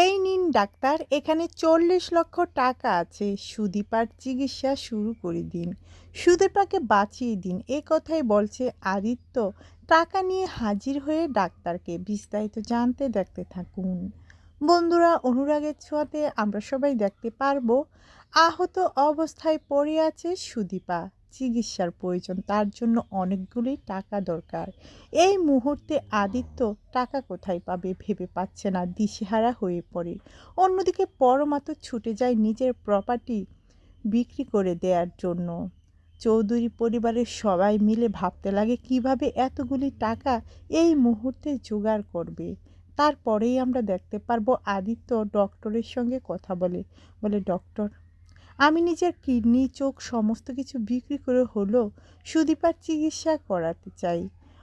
এই নিন, ডাক্তার। এখানে চল্লিশ লক্ষ টাকা আছে। সুদীপার চিকিৎসা শুরু করে দিন। সুদীপাকে বাঁচিয়ে দিন। এ কথাই বলছে আদিত্য। টাকা নিয়ে হাজির হয়ে ডাক্তারকে বিস্তারিত জানতে দেখতে থাকুন। বন্ধুরা, অনুরাগের ছোঁয়াতে আমরা সবাই দেখতে পারব। আহত অবস্থায় পড়ে আছে সুদীপা। চিকিৎসার প্রয়োজন। তার জন্য অনেকগুলি টাকা দরকার। এই মুহূর্তে আদিত্য টাকা কোথায় পাবে ভেবে পাচ্ছে না, দিশেহারা হয়ে পড়ে। অন্যদিকে পরমাত্র ছুটে যায় নিজের প্রপার্টি বিক্রি করে দেওয়ার জন্য। চৌধুরী পরিবারের সবাই মিলে ভাবতে লাগে কীভাবে এতগুলি টাকা এই মুহূর্তে জোগাড় করবে। তারপরেই আমরা দেখতে পারব আদিত্য ডক্টরের সঙ্গে কথা বলে বলে ডক্টর আমি নিজের কিডনি, চোখ সমস্ত কিছু বিক্রি করে হলেও সুদীপার চিকিৎসা করাতে চাই।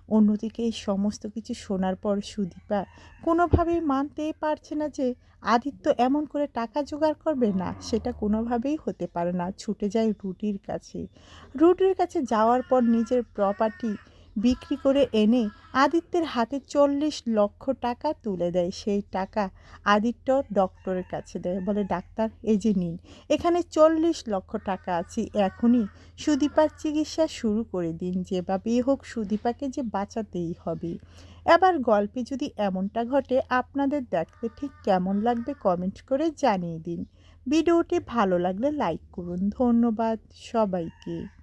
অন্যদিকে এই সমস্ত কিছু শোনার পর সুদীপা কোনোভাবেই মানতেই পারছে না যে আদিত্য এমন করে টাকা জোগাড় করবে না, সেটা কোনোভাবেই হতে পারে না। ছুটে যায় রুটির কাছে। রুটির কাছে যাওয়ার পর নিজের প্রপার্টি বিক্রি করে এনে আদিত্যের হাতে চল্লিশ লক্ষ টাকা তুলে দেয়। সেই টাকা আদিত্য ডক্টরের কাছে দেয়। বলে, ডাক্তার, এই যে নিন, এখানে চল্লিশ লক্ষ টাকা আছে। এখনই সুদীপার চিকিৎসা শুরু করে দিন। যেভাবেই হোক সুদীপাকে যে বাঁচাতেই হবে। এবার গল্পে যদি এমনটা ঘটে, আপনাদের দেখতে ঠিক কেমন লাগবে কমেন্ট করে জানিয়ে দিন। ভিডিওটি ভালো লাগলে লাইক করুন। ধন্যবাদ সবাইকে।